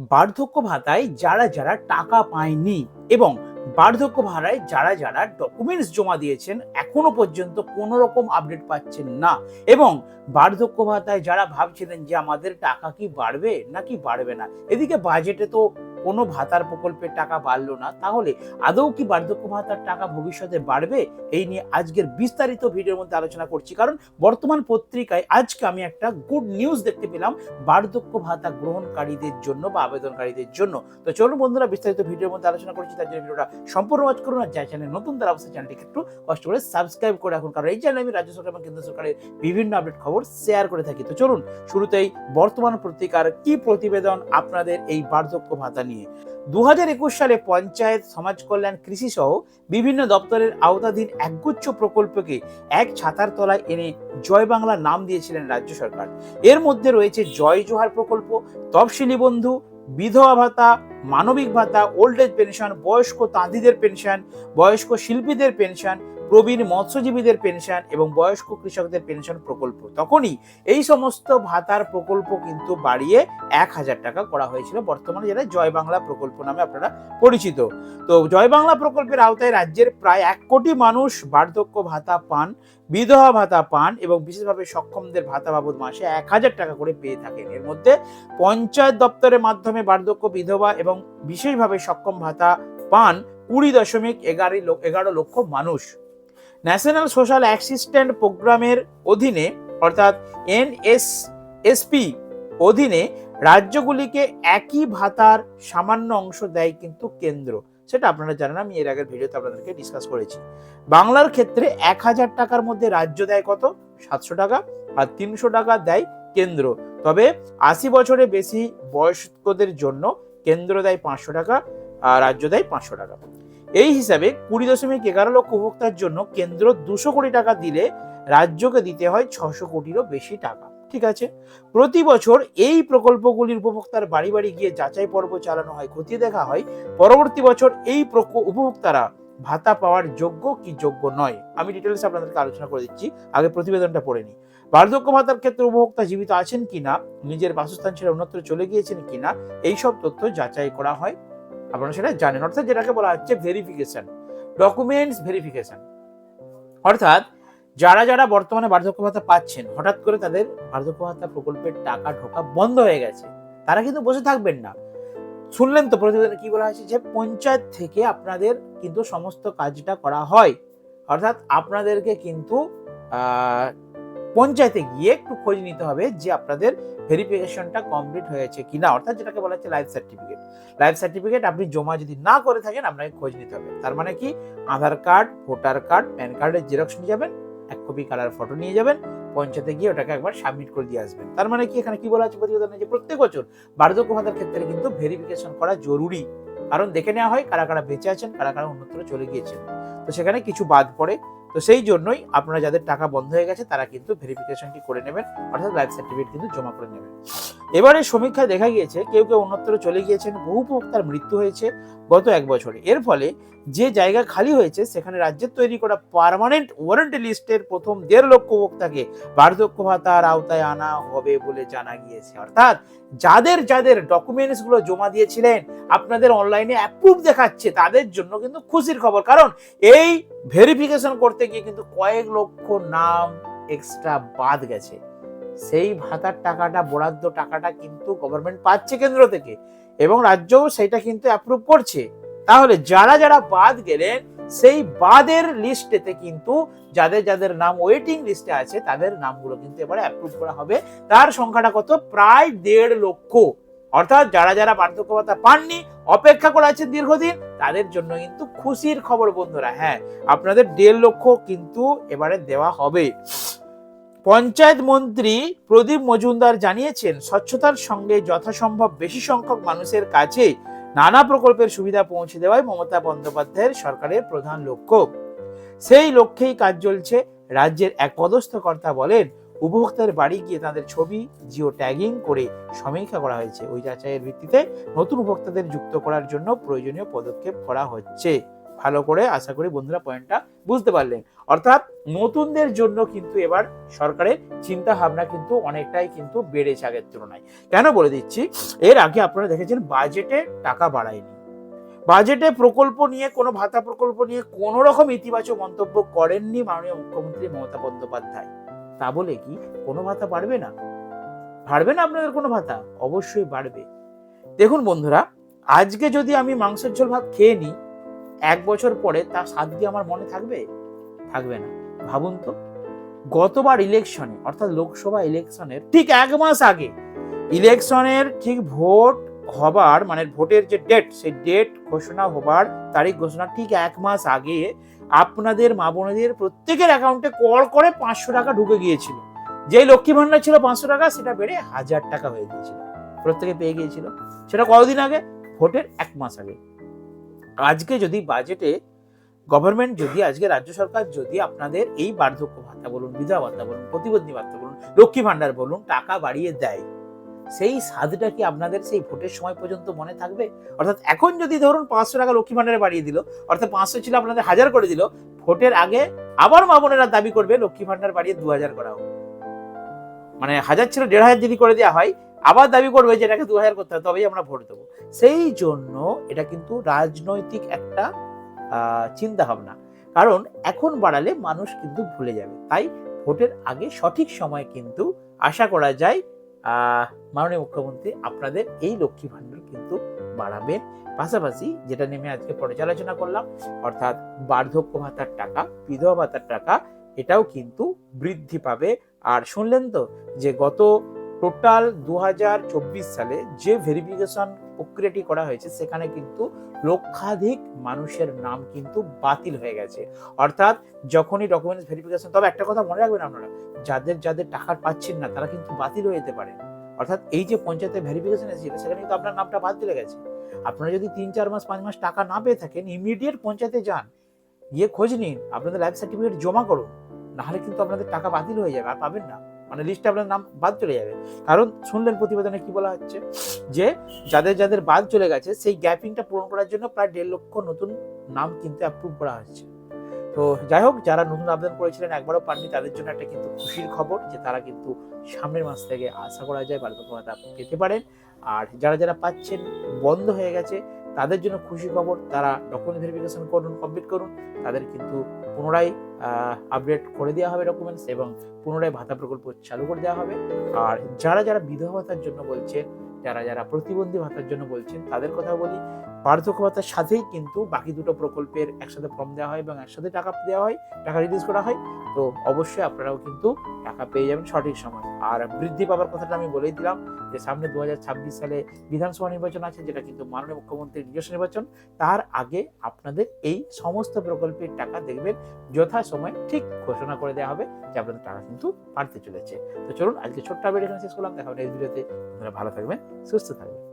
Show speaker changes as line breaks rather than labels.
বার্ধক্য ভাতায় যারা যারা টাকা পায়নি এবং বার্ধক্য ভাড়ায় যারা যারা ডকুমেন্টস জমা দিয়েছেন, এখনও পর্যন্ত কোনো রকম আপডেট পাচ্ছেন না। এবং বার্ধক্য ভাতায় যারা ভাবছিলেন যে আমাদের টাকা কি বাড়বে নাকি বাড়বে না। এদিকে বাজেটে তো কোনো ভাতার প্রকল্পের টাকা বাড়লো না, তাহলে আদৌ কি বার্ধক্য ভাতার টাকা ভবিষ্যতে বাড়বে? এই নিয়ে আজকের বিস্তারিত ভিডিওর মধ্যে আলোচনা করছি। কারণ বর্তমান পত্রিকায় আজকে আমি একটা গুড নিউজ দেখতে পেলাম, বার্ধক্য ভাতা গ্রহণকারীদের জন্য বা আবেদনকারীদের জন্য। তো চলুন বন্ধুরা, বিস্তারিত ভিডিওর মধ্যে আলোচনা করছি, তার জন্য ভিডিওটা সম্পূর্ণ ওয়াচ করুন আর যাই চ্যানেল নতুন, তারা অবশ্যই চ্যানেলটিকে একটু কষ্ট করে সাবস্ক্রাইব করে রাখুন। কারণ এই চ্যানেলে আমি রাজ্য সরকার এবং কেন্দ্র সরকারের বিভিন্ন আপডেট খবর শেয়ার করে থাকি। তো চলুন, শুরুতেই বর্তমান পত্রিকার কি প্রতিবেদন আপনাদের এই বার্ধক্য ভাতা নিয়ে দু সালে পঞ্চায়েত, সমাজ কল্যাণ কৃষি সহ বিভিন্ন দপ্তরের আওতাধীন একগুচ্ছ প্রকল্পকে এক ছাতার তলায় এনে জয় বাংলা নাম দিয়েছিলেন রাজ্য সরকার। এর মধ্যে রয়েছে জয় জোহার প্রকল্প তফসিলি বন্ধু, বিধবা ভাতা, মানবিক ভাতা, ওল্ড এজ পেনশন, বয়স্ক তাঁতিদের পেনশন, বয়স্ক শিল্পীদের পেনশন প্রবীণ মৎস্যজীবীদের পেনশন এবং বয়স্ক কৃষকদের পেনশন প্রকল্প। তখনই এই সমস্ত ভাতার প্রকল্প কিন্তু বাড়িয়ে এক হাজার টাকা করা হয়েছিল। বর্তমানে যেটা জয় বাংলা প্রকল্প নামে আপনারা পরিচিত। তো জয় বাংলা প্রকল্পের আওতায় রাজ্যের প্রায় এক কোটি মানুষ বার্ধক্য ভাতা পান, বিধবা ভাতা পান এবং বিশেষভাবে সক্ষমদের ভাতা বাবদ মাসে এক হাজার টাকা করে পেয়ে থাকেন। এর মধ্যে পঞ্চায়েত দপ্তরের মাধ্যমে বার্ধক্য বিধবা এবং বিশেষভাবে সক্ষম ভাতা পান কুড়ি দশমিক এগারো এগারো লক্ষ মানুষ। ন্যাশনাল সোশ্যাল অ্যাসিস্ট্যান্ট প্রোগ্রামের অধীনে, অর্থাৎ এনএসএসপি অধীনে, রাজ্যগুলিকে একই ভাতার সামান্য অংশ দেয় কিন্তু কেন্দ্র। সেটা আপনারা জানেন, আমি এর আগের ভিডিওতে আপনাদেরকে ডিসকাস করেছি। বাংলার ক্ষেত্রে এক হাজার টাকার মধ্যে রাজ্য দেয় কত? সাতশো টাকা আর তিনশো টাকা দেয় কেন্দ্র। তবে আশি বছরে বেশি বয়স্কদের জন্য কেন্দ্র দেয় পাঁচশো টাকা আর রাজ্য দেয় পাঁচশো টাকা। এই হিসাবে কুড়ি দশমিক এগারো লক্ষ উপভোক্তার জন্য কেন্দ্র দুশো কোটি টাকা দিলে রাজ্যকে দিতে হয় ছশো কোটিরও বেশি টাকা। ঠিক আছে? প্রতি বছর এই প্রকল্পগুলির উপভোক্তার বাড়ি বাড়ি গিয়ে যাচাই পর্ব চালানো হয়, খতিয়ে দেখা হয়। পরবর্তী বছর এই উপভোক্তারা ভাতা পাওয়ার যোগ্য কি যোগ্য নয়? আমি ডিটেলস আপনাদেরকে আলোচনা করে দিচ্ছি। আগে প্রতিবেদনটা পড়ে নিই। বার্ধক্য ভাতার ক্ষেত্রে উপভোক্তা জীবিত আছেন কিনা, নিজের বাসস্থান ছেড়ে অন্যত্র চলে গিয়েছেন কিনা এই সব তথ্য যাচাই করা হয়। আপনারা সেটা জানেন। অর্থাৎ যেটাকে বলা হচ্ছে ভেরিফিকেশন ডকুমেন্টস ভেরিফিকেশন অর্থাৎ যারা যারা বর্তমানে বার্ধক্য ভাতা পাচ্ছেন, হঠাৎ করে তাদের বার্ধক্য ভাতা প্রকল্পের টাকা ঢোকা বন্ধ হয়ে গেছে। তারা কিন্তু বসে থাকবেন না। শুনলেন তো প্রতিবেদনে কি বলা হয়েছে যে পঞ্চায়েত থেকে আপনাদের কিন্তু সমস্ত কাজটা করা হয়। অর্থাৎ আপনাদেরকে কিন্তু পঞ্চায়েতে গিয়ে একটু খোঁজ নিতে হবে যে আপনাদের ভেরিফিকেশনটা কমপ্লিট হয়েছে কিনা, অর্থাৎ যেটাকে বলা হচ্ছে লাইফ সার্টিফিকেট লাইফ সার্টিফিকেট আপনি জমা যদি না করে থাকেন, আপনাকে খোঁজ নিতে হবে। তার মানে কি? Aadhaar card, voter card, PAN কার্ডের জেরক্স নিয়ে যাবেন, এক কপি কালার ফটো নিয়ে যাবেন, পঞ্চায়েতে গিয়ে ওটাকে একবার সাবমিট করে দিয়ে আসবেন। তার মানে কি? এখানে কি বলা আছে প্রতিবেদনে? যে প্রত্যেক বছর বার্ধক্য ভাতার ক্ষেত্রে কিন্তু ভেরিফিকেশন করা জরুরি। কারণ দেখে নেওয়া হয় কারা কারা বেঁচে আছেন, কারা কারা অন্যত্র চলে গিয়েছেন। তো সেখানে কিছু বাদ পড়ে। তো সেই জন্যই আপনারা যাদের টাকা বন্ধ হয়ে গেছে, তারা কিন্তু ভেরিফিকেশনটি করে নেবেন। অর্থাৎ লাইফ সার্টিফিকেট কিন্তু জমা করে নেবেন। এবারে সমীক্ষায় দেখা গিয়েছে কেউ কেউ অন্যত্র চলে গিয়েছেন, বহু উপভোক্তার মৃত্যু হয়েছে গত এক বছরে। এর ফলে যে জায়গা খালি হয়েছে, সেখানে রাজ্যের তৈরি করা পার্মানেন্ট ওয়ারেন্টি লিস্টের প্রথম দেড় লক্ষ উপভোক্তাকে বার্ধক্য ভাতার আওতায় আনা হবে বলে জানা গিয়েছে। অর্থাৎ যাদের যাদের ডকুমেন্টসগুলো জমা দিয়েছিলেন, আপনাদের অনলাইনে অ্যাপ্রুভ দেখাচ্ছে, তাদের জন্য কিন্তু খুশির খবর। কারণ এই ভেরিফিকেশন করতে গিয়ে কিন্তু কয়েক লক্ষ নাম এক্সট্রা বাদ গেছে। সেই ভাতার টাকাটা, বরাদ্দ টাকাটা কিন্তু গভর্নমেন্ট পাচ্ছে কেন্দ্র থেকে এবং রাজ্যও সেটা কিন্তু অ্যাপ্রুভ করছে। তাহলে যারা যারা বাদ গেলেন, সেই বাদের লিস্টেতে কিন্তু যাদের যাদের নাম ওয়েটিং লিস্টে আছে, তাদের নামগুলো কিন্তু এবারে অ্যাপ্রুভ করা হবে। তার সংখ্যাটা কত? প্রায় দেড় লক্ষ। অর্থাৎ যারা যারা বার্ধক্য ভাতা পাননি, অপেক্ষা করে আছেন দীর্ঘদিন, তাদের জন্য কিন্তু খুশির খবর বন্ধুরা হ্যাঁ আপনাদের দেড় লক্ষ কিন্তু এবারে দেওয়া হবে। পঞ্চায়েত মন্ত্রী প্রদীপ মজুমদার জানিয়েছেন, স্বচ্ছতার সঙ্গে যথাসম্ভব বেশি সংখ্যক মানুষের কাছে নানা প্রকল্পের সুবিধা পৌঁছে দেওয়াই মমতা বন্দ্যোপাধ্যায়ের সরকারের প্রধান লক্ষ্য। সেই লক্ষ্যেই কাজ চলছে, রাজ্যের এক পদস্থ কর্তা বলেন, উপভোক্তার বাড়ি গিয়ে তাদের ছবি, জিও ট্যাগিং করে সমীক্ষা করা হয়েছে। ওই যাচাইয়ের ভিত্তিতে নতুন উপভোক্তাদের যুক্ত করার জন্য প্রয়োজনীয় পদক্ষেপ করা হচ্ছে। ভালো করে আশা করি বন্ধুরা পয়েন্টটা বুঝতে পারলেন। অর্থাৎ নতুনদের জন্য কিন্তু এবার সরকারের চিন্তা ভাবনা কিন্তু অনেকটাই কিন্তু বেড়েছে আগের তুলনায়। কেন বলে দিচ্ছি? এর আগে আপনারা দেখেছেন বাজেটে টাকা বাড়ায়নি। বাজেটে প্রকল্প নিয়ে, কোনো ভাতা প্রকল্প নিয়ে কোনো রকম ইতিবাচক মন্তব্য করেননি মাননীয় মুখ্যমন্ত্রী মমতা বন্দ্যোপাধ্যায়। তা বলে কি? কোনো ভাতা বাড়বে না? বাড়বে না আপনাদের কোনো ভাতা? অবশ্যই বাড়বে। দেখুন বন্ধুরা, আজকে যদি আমি মাংসের ঝোল ভাত খেয়ে নিই এক বছর পরে তার স্বাদ দিয়ে আমার মনে থাকবে? থাকবে না। ভাবুন তো, গতবার ইলেকশনে অর্থাৎ লোকসভা ইলেকশনের ঠিক এক মাস আগে ইলেকশনের ঠিক ভোট হবার মানে ভোটের যে ডেট সেই ডেট ঘোষণা হবার তারিখ ঘোষণা ঠিক এক মাস আগে আপনাদের মা বোনেদের প্রত্যেকের অ্যাকাউন্টে কল করে পাঁচশো টাকা ঢুকে গিয়েছিল। যেই লক্ষ্মী ভান্ডার ছিল পাঁচশো টাকা, সেটা বেড়ে হাজার টাকা হয়ে গিয়েছিল। প্রত্যেকে পেয়ে গিয়েছিল। সেটা কতদিন আগে? ভোটের এক মাস আগে। আজকে যদি বাজেটে গভর্নমেন্ট যদি, আজকে রাজ্য সরকার যদি আপনাদের এই বার্ধক্য ভাতা বলুন, বিধবা ভাতা বলুন, প্রতিবন্ধী ভাতা বলুন, লক্ষ্মী ভান্ডার বলুন, টাকা বাড়িয়ে দেয়, সেই স্বাদটা কি আপনাদের সেই ভোটের সময় পর্যন্ত মনে থাকবে? অর্থাৎ এখন যদি ধরুন পাঁচশো টাকা লক্ষ্মী ভান্ডারে বাড়িয়ে দিল, অর্থাৎ পাঁচশো ছিল আপনাদের হাজার করে দিল, ভোটের আগে আবার মা বোনেরা দাবি করবে লক্ষ্মী ভান্ডার বাড়িয়ে দু হাজার করা হোক। মানে হাজার ছিল, দেড় হাজার যদি করে দেওয়া হয় আবার দাবি করবে যে এটাকে দু হাজার করতে হবে, তবেই আমরা ভোট দেবো। সেই জন্য এটা কিন্তু রাজনৈতিক একটা চিন্তা ভাবনা কারণ এখন বাড়ালে মানুষ কিন্তু ভুলে যাবে। তাই ভোটের আগে সঠিক সময় কিন্তু আশা করা যায় মাননীয় মুখ্যমন্ত্রী আপনাদের এই লক্ষ্মী ভাণ্ডার কিন্তু বাড়াবেন। পাশাপাশি যেটা নেমে আজকে পর্যালোচনা করলাম, অর্থাৎ বার্ধক্য ভাতার টাকা, বিধবা ভাতার টাকা, এটাও কিন্তু বৃদ্ধি পাবে। আর শুনলেন তো যে গত টোটাল দু হাজার চব্বিশ সালে যে ভেরিফিকেশন প্রক্রিয়াটি করা হয়েছে, সেখানে কিন্তু লক্ষাধিক মানুষের নাম কিন্তু বাতিল হয়ে গেছে। অর্থাৎ যখনই ডকুমেন্টস ভেরিফিকেশন তবে একটা কথা মনে রাখবেন আপনারা, যাদের যাদের টাকা পাচ্ছেন না, তারা কিন্তু বাতিল হয়ে যেতে পারে। অর্থাৎ এই যে পঞ্চায়েতের ভেরিফিকেশন এসেছিল, সেখানে কিন্তু আপনার নামটা বাদ দিলে গেছে। আপনারা যদি তিন, চার মাস, পাঁচ মাস টাকা না পেয়ে থাকেন ইমিডিয়েট পঞ্চায়েতে যান, গিয়ে খোঁজ নিন, আপনাদের লাইফ সার্টিফিকেট জমা করুন, নাহলে কিন্তু আপনাদের টাকা বাতিল হয়ে যাবে, আর পাবেন না। মানে লিস্টে আপনার নাম বাদ চলে যাবে। কারণ শুনলেন প্রতিবেদনে কি বলা হচ্ছে? যে যাদের যাদের বাদ চলে গেছে, সেই গ্যাপিংটা পূরণ করার জন্য প্রায় দেড় লক্ষ নতুন নাম কিন্তু অ্যাপ্রুভ করা হচ্ছে। তো যাই হোক, যারা নতুন আবেদন করেছিলেন, একবারও পাননি, তাদের জন্য একটা কিন্তু খুশির খবর যে তারা কিন্তু সামনের মাস থেকে আশা করা যায় বার্ধক্য ভাতা পেতে পারেন। আর যারা যারা পাচ্ছেন, বন্ধ হয়ে গেছে, তাদের জন্য খুশি খবর, তারা ডকুমেন্ট ভেরিফিকেশন করুন কমপ্লিট করুন, তাদের কিন্তু পুনরায় আপডেট করে দেওয়া হবে ডকুমেন্টস এবং পুনরায় ভাতা প্রকল্প চালু করে দেওয়া হবে। আর যারা যারা বিধবা ভাতার জন্য বলছেন, যারা যারা প্রতিবন্ধী ভাতার জন্য বলছেন, তাদের কথা বলি। বার্ধক্য ভাতার সাথেই কিন্তু বাকি দুটো প্রকল্পের একসাথে ফর্ম দেওয়া হয় এবং একসাথে টাকা দেওয়া হয়, টাকা রিলিজ করা হয়। তো অবশ্যই আপনারাও কিন্তু টাকা পেয়ে যাবেন সঠিক সময়। আর বৃদ্ধি পাওয়ার কথাটা আমি বলেই দিলাম যে, সামনে দু হাজার ছাব্বিশ সালে বিধানসভা নির্বাচন আছে, যেটা কিন্তু মাননীয় মুখ্যমন্ত্রীর নিজস্ব নির্বাচন। তার আগে আপনাদের এই সমস্ত প্রকল্পের টাকা দেখবেন, যথাসময়ে ঠিক ঘোষণা করে দেওয়া হবে যে, আপনাদের টাকা কিন্তু বাড়তে চলেছে। তো চলুন আজকে ছোট্ট আপডেট এখানে শেষ করলাম। দেখা হবে ভিডিওতে আপনারা ভালো থাকবেন, সুস্থ থাকবেন।